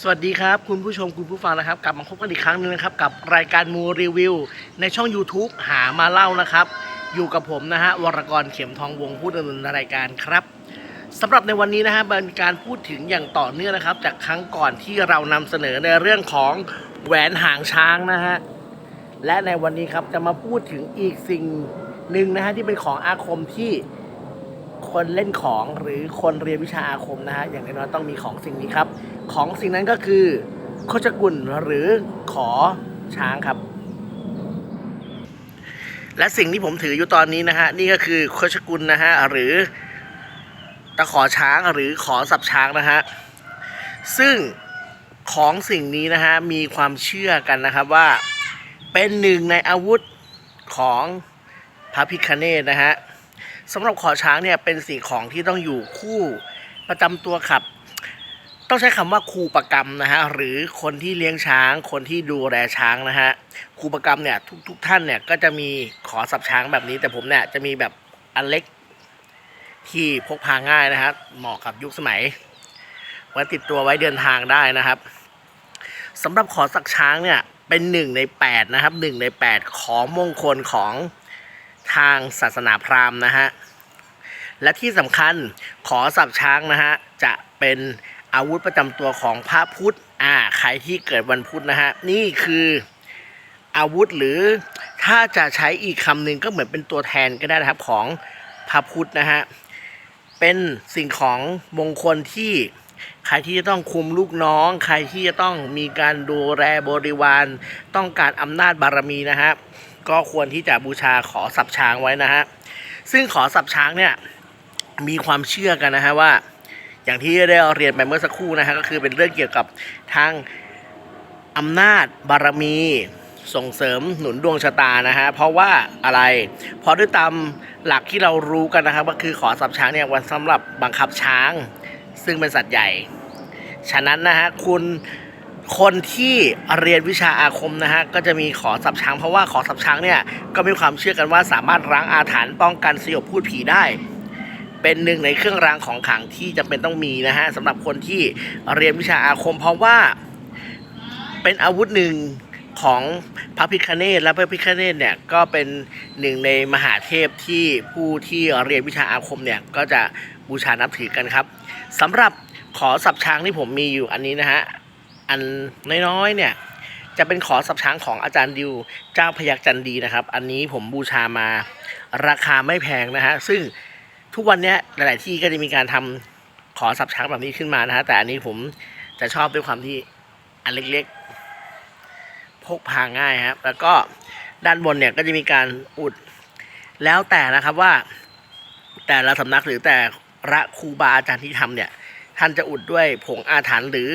สวัสดีครับ คุณผู้ชมคุณผู้ฟังนะครับ กลับมาพบกันอีกครั้งหนึงนะครับ กับรายการมูรีวิว ในช่อง YouTube หามาเล่านะครับ อยู่กับผมนะฮะวรกรเข็มทองวงผู้ดำเนินรายการครับสำหรับในวันนี้นะฮะเป็นการพูดถึงอย่างต่อเนื่องนะครับ จากครั้งก่อนที่เรานำเสนอในเรื่องของแหวนหางช้างนะฮะและในวันนี้ครับจะมาพูดถึงอีกสิ่งหนึ่งนะฮะที่เป็นของอาคมที่ คนเล่นของหรือคนเรียนวิชาอาคมนะฮะอย่างน้อยๆต้องมีของสิ่งนี้ครับ ของสิ่งนั้นก็คือโคชกุลหรือขอช้างครับ และสิ่งที่ผมถืออยู่ตอนนี้นะฮะนี่ก็คือโคชกุลนะฮะหรือตะขอช้างหรือขอสับช้างนะฮะซึ่งของสิ่งนี้นะฮะมีความเชื่อกันนะครับว่าเป็นหนึ่งในอาวุธของพระพิคเนตนะฮะ สำหรับขอช้างเนี่ยเป็นสิ่งของที่ต้องอยู่คู่ประจำตัวขับ ต้องใช้คำว่าครูประกรรมนะฮะหรือคนที่เลี้ยงช้าง คนที่ดูแลช้างนะฮะครูประกรรมเนี่ยทุกทกท่านเนี่ยก็จะมีขอสับช้างแบบนี้ แต่ผมเนี่ยจะมีแบบอันเล็กที่พกพาง่ายนะฮะเหมาะกับยุคสมัยไว้ติดตัวไว้เดินทางได้นะครับสำหรับขอสักช้างเนี่ยเป็นหนึ่งในแปดนะครับหนึ่งในแปดของมงคลของ ทางศาสนาพราหมณ์นะฮะ และที่สำคัญขอสับช้างนะฮะ จะเป็นอาวุธประจำตัวของพระพุทธ อ่า ใครที่เกิดวันพุธนะฮะ นี่คืออาวุธหรือถ้าจะใช้อีกคำหนึ่งก็เหมือนเป็นตัวแทนก็ได้นะครับของพระพุทธนะฮะ เป็นสิ่งของมงคลที่ใครที่จะต้องคุมลูกน้อง ใครที่จะต้องมีการดูแลบริวาร ต้องการอำนาจบารมีนะฮะ ก็ควรที่จะบูชาขอสับช้างไว้นะฮะซึ่งขอสับช้างเนี่ยมีความเชื่อกันนะฮะว่า อย่างที่ได้เรียนไปเมื่อสักครู่นะฮะก็คือเป็นเรื่องเกี่ยวกับทางอำนาจบารมีส่งเสริมหนุนดวงชะตานะฮะเพราะว่าอะไร เพราะด้วยตามหลักที่เรารู้กันนะครับ ก็คือขอสับช้างเนี่ยวันสำหรับบังคับช้าง ซึ่งเป็นสัตว์ใหญ่ ฉะนั้นนะฮะคุณ คนที่เรียนวิชาอาคมนะฮะก็จะมีขอสับช้างเพราะว่าขอสับช้างเนี่ยก็มีความเชื่อกันว่าสามารถล้างอาถรรพ์ป้องกันสยบพูดผีได้ เป็นหนึ่งในเครื่องรางของขลังที่จำเป็นต้องมีนะฮะสำหรับคนที่เรียนวิชาอาคม เพราะว่าเป็นอาวุธหนึ่งของพระพิคเนตและพระพิคเนตเนี่ยก็เป็นหนึ่งในมหาเทพที่ผู้ที่เรียนวิชาอาคมเนี่ยก็จะบูชานับถือกันครับสำหรับขอสับช้างที่ผมมีอยู่อันนี้นะฮะ อันน้อยๆเนี่ยจะเป็นขอสับช้างของอาจารย์ดิวเจ้าพยักจันดีนะครับ อันนี้ผมบูชามาราคาไม่แพงนะฮะซึ่งทุกวันนี้หลาย ๆ ที่ก็จะมีการทำขอสับช้างแบบนี้ขึ้นมานะฮะแต่อันนี้ผมจะชอบด้วยความที่อันเล็กๆ พกพาง่ายครับแล้วก็ด้านบนเนี่ยก็จะมีการอุดแล้วแต่นะครับว่า แต่ละสำนักหรือแต่ละครูบาอาจารย์ที่ทำเนี่ย ท่านจะอุดด้วยผงอาถรรพ์หรือ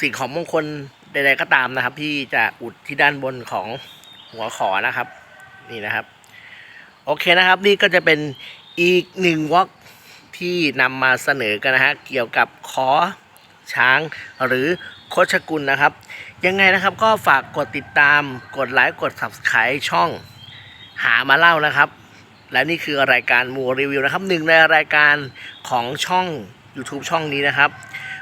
สิ่งของมงคลใดๆก็ตามนะครับ ที่จะอุดที่ด้านบนของหัวขอนะครับ นี่นะครับ โอเคนะครับ นี่ก็จะเป็นอีกหนึ่งวอล์กที่นำมาเสนอกันนะฮะเกี่ยวกับขอช้างหรือโคชกุลนะครับ ยังไงนะครับก็ฝากกดติดตามกดไลค์กด subscribe ช่องหามาเล่านะครับ และนี่คือรายการมูรีวิวนะครับหนึ่งในรายการของช่อง YouTube ช่องนี้นะครับ